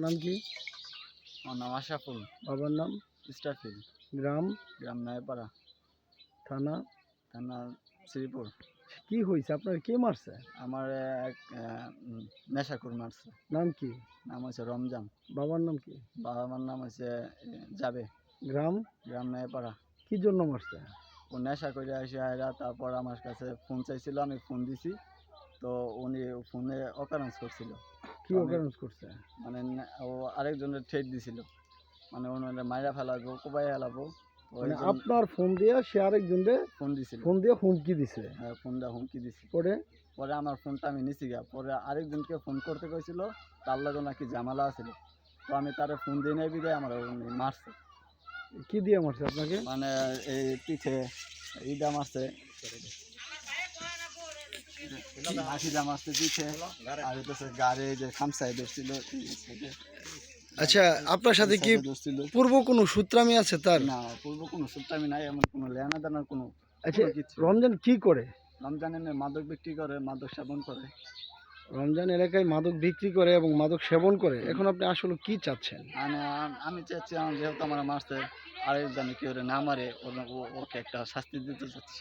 আপনার নাম কি? আমার নাম আশাফুল বাবার নাম? ইস্টাফিল গ্রাম? গ্রাম নয়পাড়া থানা? থানা শ্রীপুর। কি হয়েছে আপনার কে মারছে? আমার এক নেশাকুর মারছে। নাম কি? নাম হচ্ছে রমজান। বাবার নাম কি? বাবা মার নাম হচ্ছে যাবে গ্রাম? গ্রাম নয়পাড়া কি জন্য মারছে? ও নেশা করে আসে আয়রা তারপর আমার কাছে ফোন চাইছিল আমি ফোন দিছি। তো উনি ফোনে অকারেন্স করছিল কি অকারেন্স করছে। মানে ও আরেকজনের ঠেট দিছিল। মানে ওনারে মাইরা ফেলাবো কোবাই ফেলাবো। মানে আপনার ফোন দিয়ে সে আরেকজনকে ফোন দিছিল। ফোন দিয়ে হুমকি দিছে। হ্যাঁ, ফোনটা হুমকি দিছি পরে? পরে আমার ফোনটা আমি নিছি গা। পরে আরেকজনকে ফোন করতে কইছিল তার লগে নাকি ঝামেলা আছিল। তো আমি তারে ফোন দিয়ে নেই বিদায় আমার মারছে। কি দিয়ে মারছে আপনাকে? মানে এই পিঠে ইদা মারছে। আর গাড়ি যে খামসায় ধরছিল আচ্ছা আপনার সাথে কি পূর্ব কোনো সূত্রামি আছে তার? না পূর্ব কোনো সুতামি নাই এমন কোনো লেনা দানার কোনো আচ্ছা রমজান কি করে? রমজান এনে মাদক বিক্রি করে মাদক সেবন করে। রমজান এলাকায় মাদক বিক্রি করে এবং মাদক সেবন করে। এখন আপনি আসলে কি চাচ্ছেন? মানে আম- আমি চাচ্ছি আমার যেহেতু আমার মারছে আরেকজন কেউ না মারে ওর- ও- ওকে একটা শাস্তি দিতে চাচ্ছি।